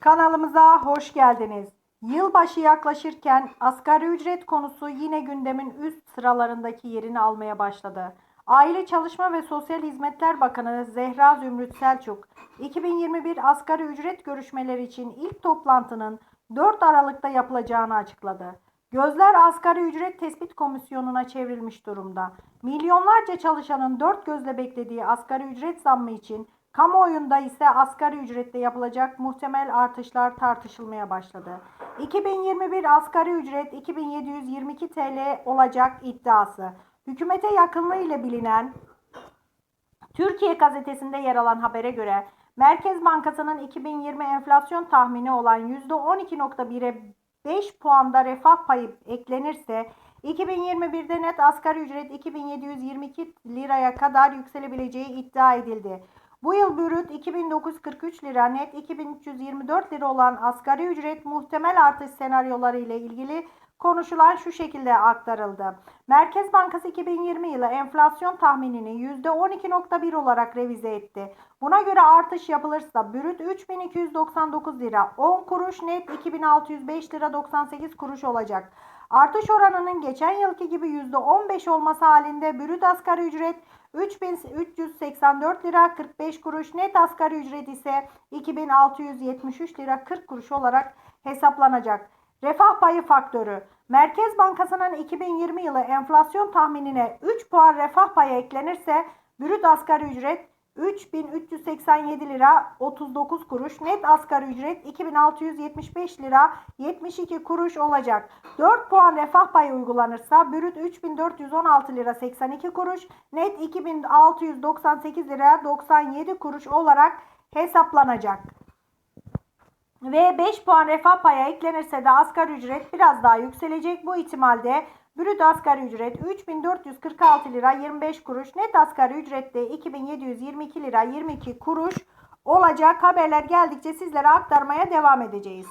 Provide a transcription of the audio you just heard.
Kanalımıza hoş geldiniz. Yılbaşı yaklaşırken asgari ücret konusu yine gündemin üst sıralarındaki yerini almaya başladı. Aile Çalışma ve Sosyal Hizmetler Bakanı Zehra Zümrüt Selçuk, 2021 asgari ücret görüşmeleri için ilk toplantının 4 Aralık'ta yapılacağını açıkladı. Gözler asgari ücret tespit komisyonuna çevrilmiş durumda. Milyonlarca çalışanın dört gözle beklediği asgari ücret zammı için kamuoyunda ise asgari ücrette yapılacak muhtemel artışlar tartışılmaya başladı. 2021 asgari ücret 2722 TL olacak iddiası. Hükümete yakınlığı ile bilinen Türkiye gazetesinde yer alan habere göre Merkez Bankası'nın 2020 enflasyon tahmini olan %12.1'e 5 puanda refah payı eklenirse 2021'de net asgari ücret 2722 liraya kadar yükselebileceği iddia edildi. Bu yıl bürüt 2943 lira, net 2324 lira olan asgari ücret muhtemel artış senaryoları ile ilgili konuşulan şu şekilde aktarıldı. Merkez Bankası 2020 yılı enflasyon tahminini %12.1 olarak revize etti. Buna göre artış yapılırsa bürüt 3299 lira 10 kuruş net 2605 lira 98 kuruş olacak. Artış oranının geçen yılki gibi %15 olması halinde bürüt asgari ücret 3384 lira 45 kuruş net asgari ücret ise 2673 lira 40 kuruş olarak hesaplanacak. Refah payı faktörü. Merkez Bankası'nın 2020 yılı enflasyon tahminine 3 puan refah payı eklenirse brüt asgari ücret 3387 lira 39 kuruş, net asgari ücret 2675 lira 72 kuruş olacak. 4 puan refah payı uygulanırsa brüt 3416 lira 82 kuruş, net 2698 lira 97 kuruş olarak hesaplanacak. Ve 5 puan refah paya eklenirse de asgari ücret biraz daha yükselecek. Bu ihtimalde brüt asgari ücret 3446 lira 25 kuruş, net asgari ücret de 2722 lira 22 kuruş olacak. Haberler geldikçe sizlere aktarmaya devam edeceğiz.